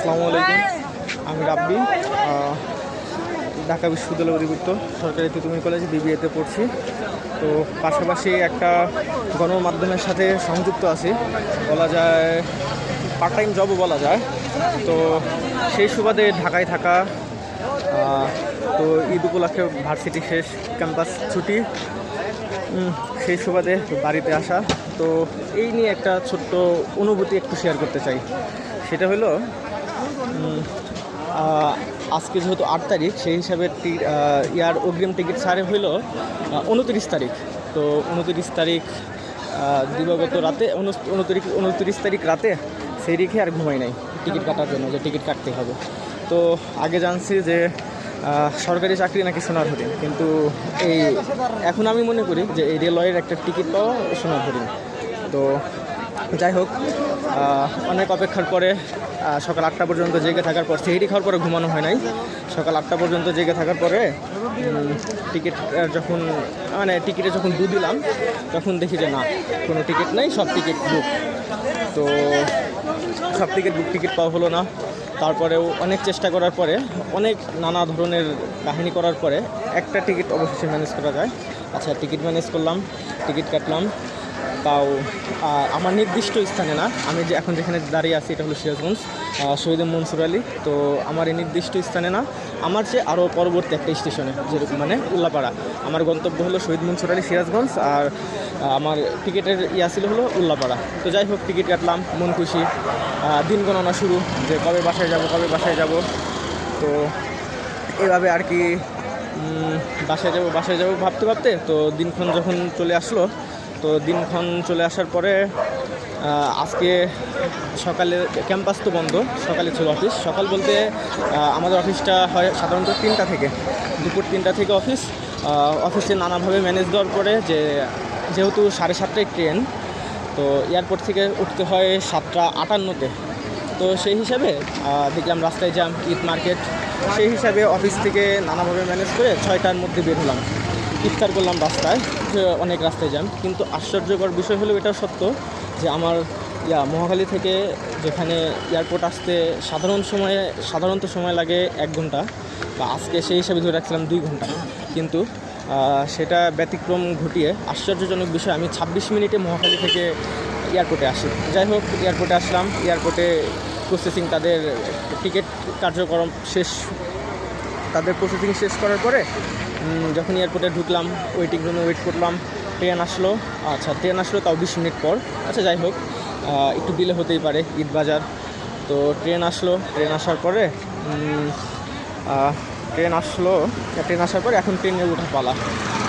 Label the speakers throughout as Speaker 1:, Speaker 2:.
Speaker 1: আসসালামু আলাইকুম। আমি রাব্বি ঢাকা বিশ্ববিদ্যালয় অধিভুক্ত। সরকারি তিতুমি কলেজ বিবিএতে পড়ছি। তো পাশাপাশি একটা গণমাধ্যমের সাথে সংযুক্ত আছি। বলা যায় পার্ট টাইম জবও বলা যায়। তো সেই সুবাদে ঢাকায় থাকা তো ঈদ উপলক্ষে ভার্সিটি শেষ, ক্যাম্পাস ছুটি। সেই সুবাদে বাড়িতে আসা। তো এই নিয়ে একটা ছোট্ট অনুভূতি একটু শেয়ার করতে চাই। সেটা হলো আজকে যেহেতু আট তারিখ, সেই হিসাবে ইয়ার অগ্রিম টিকিট ছাড়ে হইল উনত্রিশ তারিখ। তো উনত্রিশ তারিখ দিবাগত রাতে উনত্রিশ উনত্রিশ তারিখ রাতে সেই রেখে আর ঘুমাই নাই টিকিট কাটার জন্য, যে টিকিট কাটতে হবে। তো আগে জানছি যে সরকারি চাকরি নাকি সোনার হরিণ, কিন্তু এই এখন আমি মনে করি যে এই রেলওয়ের একটা টিকিট পাওয়া সোনার হরিণ। তো যাই হোক অনেক অপেক্ষার পরে সকাল আটটা পর্যন্ত জেগে থাকার পর সেহেরি খাওয়ার পরে ঘুমানো হয় নাই। সকাল আটটা পর্যন্ত জেগে থাকার পরে টিকিট যখন মানে টিকিটে যখন দু দিলাম, তখন দেখি যে না, কোনো টিকিট নেই, সব টিকিট বুক তো সব টিকিট বুক টিকিট পাওয়া হলো না। তারপরেও অনেক চেষ্টা করার পরে, অনেক নানা ধরনের কাহিনী করার পরে একটা টিকিট অবশেষে ম্যানেজ করা যায়। আচ্ছা টিকিট ম্যানেজ করলাম, টিকিট কাটলাম। তাও আমার নির্দিষ্ট স্থানে না। আমি যে এখন যেখানে দাঁড়িয়ে আছি, এটা হলো সিরাজগঞ্জ শহীদ মনসুর আলী। তো আমার এই নির্দিষ্ট স্থানে না, আমার যে আরও পরবর্তী একটা স্টেশনে, যেরকম মানে উল্লাপাড়া। আমার গন্তব্য হলো শহীদ মনসুর আলী সিরাজগঞ্জ, আর আমার টিকিটের ইয়া ছিল হলো উল্লাপাড়া। তো যাই হোক, টিকিট কাটলাম, মন খুশি। দিন গণনা শুরু, যে কবে বাসায় যাব, কবে বাসায় যাব। তো এভাবে আর কি বাসায় যাব বাসায় যাব ভাবতে ভাবতে, তো দিনক্ষণ যখন চলে আসলো তো দিনক্ষণ চলে আসার পরে আজকে সকালে ক্যাম্পাস তো বন্ধ, সকালে ছিল অফিস। সকাল বলতে আমাদের অফিসটা হয় সাধারণত তিনটা থেকে। দুপুর তিনটা থেকে অফিস অফিসে নানাভাবে ম্যানেজ দেওয়ার পরে যে, যেহেতু সাড়ে সাতটায় ট্রেন, তো এয়ারপোর্ট থেকে উঠতে হয় সাতটা আটান্নতে। তো সেই হিসাবে দেখলাম রাস্তায় জ্যাম ঈদ মার্কেট, সেই হিসাবে অফিস থেকে নানাভাবে ম্যানেজ করে ছয়টার মধ্যে বের হলাম। ইফতার করলাম রাস্তায়, যে অনেক রাস্তায় জ্যাম কিন্তু আশ্চর্যকর বিষয় হলো এটা সত্য যে আমার, ইয়া, মহাখালী থেকে যেখানে এয়ারপোর্ট আসতে সাধারণ সময়ে, সাধারণত সময় লাগে এক ঘণ্টা, বা আজকে সেই হিসাবে ধরে রাখছিলাম দুই ঘণ্টা। কিন্তু সেটা ব্যতিক্রম ঘটিয়ে আশ্চর্যজনক বিষয়, আমি ছাব্বিশ মিনিটে মহাখালী থেকে এয়ারপোর্টে আসি। যাই হোক, এয়ারপোর্টে আসলাম, এয়ারপোর্টে প্রসেসিং তাদের টিকিট কার্যক্রম শেষ তাদের প্রসেসিং শেষ করার পরে যখন এয়ারপোর্টে ঢুকলাম ওয়েটিং রুমে ওয়েট করলাম ট্রেন আসলো। আচ্ছা ট্রেন আসলো তাও বিশ মিনিট পর। আচ্ছা যাই হোক একটু দিলে হতেই পারে ঈদ বাজার তো ট্রেন আসলো ট্রেন আসার পরে ট্রেন আসলো ট্রেন আসার পরে এখন ট্রেনে উঠা পালা।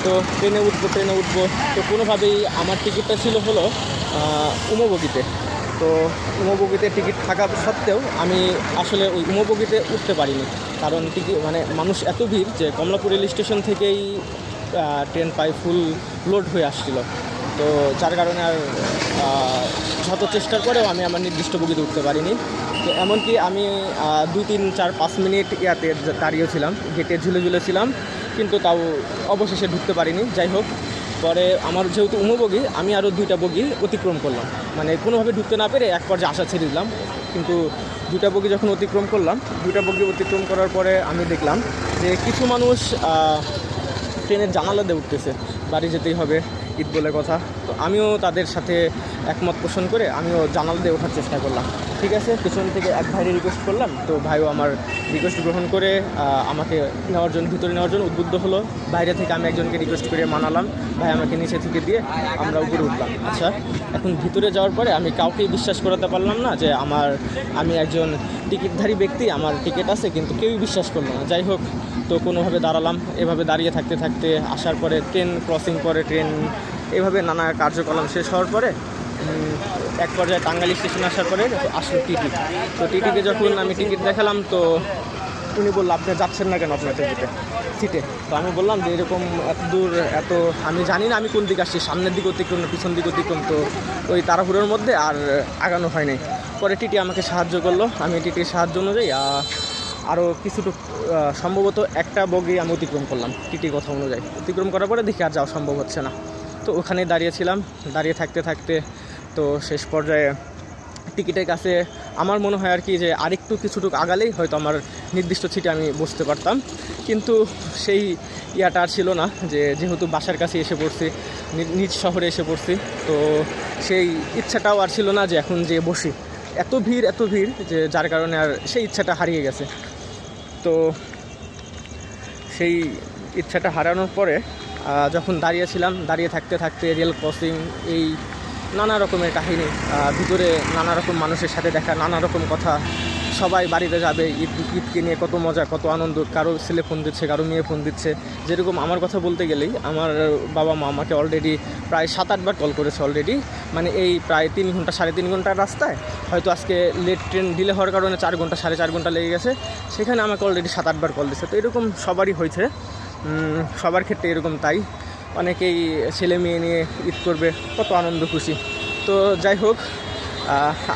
Speaker 1: তো ট্রেনে উঠবো ট্রেনে উঠবো। তো কোনোভাবেই আমার টিকিটটা ছিল হলো উমবগিতে তো উমবগিতে টিকিট থাকা সত্ত্বেও আমি আসলে ওই উমবগিতে উঠতে পারিনি। কারণ টিকিট মানে মানুষ এত ভিড় যে কমলাপুর রেল স্টেশন থেকেই ট্রেন প্রায় ফুল লোড হয়ে আসছিল। তো যার কারণে আর শত চেষ্টার পরেও আমি আমার নির্দিষ্ট বগিতে উঠতে পারিনি। তো এমনকি আমি দুই, তিন, চার, পাঁচ মিনিট ইয়াতে দাঁড়িয়েছিলাম গেটে ঝুলে ঝুলেছিলাম, কিন্তু তাও অবশেষে ঢুকতে পারিনি। যাই হোক পরে আমার যেহেতু উমবগি আমি আরও দুইটা বগি অতিক্রম করলাম। মানে কোনোভাবে ঢুকতে না পেরে এক পর্যায়ে আশা ছেড়ে দিলাম। কিন্তু দুইটা বগি যখন অতিক্রম করলাম, দুইটা বগি অতিক্রম করার পরে আমি দেখলাম যে কিছু মানুষ ট্রেনের জানালা দিয়ে উঠতেছে। বাড়ি যেতেই হবে, ঈদ বলে কথা। তো আমিও তাদের সাথে একমত পোষণ করে আমিও জানালা দিয়ে ওঠার চেষ্টা করলাম। ঠিক আছে? পেছন থেকে এক ভাইয়ের রিকোয়েস্ট করলাম, তো ভাইও আমার রিকোয়েস্ট গ্রহণ করে আমাকে নেওয়ার জন্য, ভিতরে নেওয়ার জন্য উদ্বুদ্ধ হলো। বাইরে থেকে আমি একজনকে রিকোয়েস্ট করে মানালাম, ভাই আমাকে নিচে থেকে দিয়ে আমরা উপরে উঠলাম। আচ্ছা এখন ভিতরে যাওয়ার পরে আমি কাউকেই বিশ্বাস করাতে পারলাম না যে আমার, আমি একজন টিকিটধারী ব্যক্তি, আমার টিকিট আছে, কিন্তু কেউই বিশ্বাস করল না। যাই হোক, তো কোনোভাবে দাঁড়ালাম। এভাবে দাঁড়িয়ে থাকতে থাকতে আসার পরে ট্রেন ক্রসিং করে ট্রেন এভাবে নানা কার্যকলাপ শেষ হওয়ার পরে এক পর্যায়ে টাঙ্গাইল স্টেশন আসার পরে আসলো টিটি। তো টিটিকে যখন আমি টিকিট দেখালাম, তো উনি বলল, আপনি যাচ্ছেন না কেন আপনার টিকিটে সিটে। তো আমি বললাম যে, এরকম এত দূর, এত আমি জানি না আমি কোন দিকে আসছি, সামনের দিকে অতিক্রম না পিছন দিকে অতিক্রম। তো ওই তাড়াহুড়োর মধ্যে আর আগানো হয়নি। পরে টিটি আমাকে সাহায্য করল। আমি টিটির সাহায্য অনুযায়ী আরও কিছুটুক সম্ভবত একটা বগি আমি অতিক্রম করলাম টিটির কথা অনুযায়ী। অতিক্রম করার পরে দেখি আর যাওয়া সম্ভব হচ্ছে না। তো ওখানে দাঁড়িয়েছিলাম দাঁড়িয়ে থাকতে থাকতে তো শেষ পর্যায়ে টিকিটের কাছে আমার মনে হয় আর কি যে আরেকটু কিছুটুকু আগালেই হয়তো আমার নির্দিষ্ট সিটে আমি বসতে পারতাম। কিন্তু সেই ইয়াটা আর ছিল না যে যেহেতু বাসার কাছে এসে পড়ছি নিজ শহরে এসে পড়ছি, তো সেই ইচ্ছাটাও আর ছিল না যে এখন যে বসি। এত ভিড় এত ভিড় যে যার কারণে আর সেই ইচ্ছাটা হারিয়ে গেছে। তো সেই ইচ্ছাটা হারানোর পরে যখন দাঁড়িয়েছিলাম, দাঁড়িয়ে থাকতে থাকতে রিয়েল ক্রসিং, এই নানা রকমের কাহিনী ভিতরে নানা রকম মানুষের সাথে দেখা, নানা রকম কথা। সবাই বাড়িতে যাবে, ঈদ, ঈদকে নিয়ে কত মজা, কত আনন্দ, কারও ছেলে ফোন দিচ্ছে, কারও মেয়ে ফোন দিচ্ছে। যেরকম আমার কথা বলতে গেলেই, আমার বাবা মা আমাকে অলরেডি প্রায় সাত আটবার কল করেছে অলরেডি মানে এই প্রায় তিন ঘণ্টা, সাড়ে তিন ঘণ্টার রাস্তায়, হয়তো আজকে লেট ট্রেন ডিলে হওয়ার কারণে চার ঘণ্টা, সাড়ে চার ঘণ্টা লেগে গেছে। সেখানে আমাকে অলরেডি সাত আটবার কল দিচ্ছে তো এরকম সবারই হয়েছে। সবার ক্ষেত্রে এরকম তাই। অনেকেই ছেলে মেয়ে নিয়ে ঈদ করবে, কত আনন্দ, খুশি। তো যাই হোক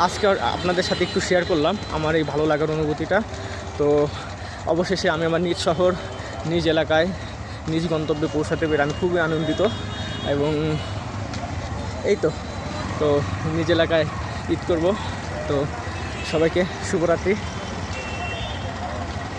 Speaker 1: আজকে আপনাদের সাথে একটু শেয়ার করলাম আমার এই ভালো লাগার অনুভূতিটা। তো অবশেষে আমি আমার নিজ শহর, নিজ এলাকায়, নিজ গন্তব্যে পৌঁছাতে পেরে আমি খুবই আনন্দিত এবং এই তো তো নিজ এলাকায় ঈদ করব। তো সবাইকে শুভরাত্রি।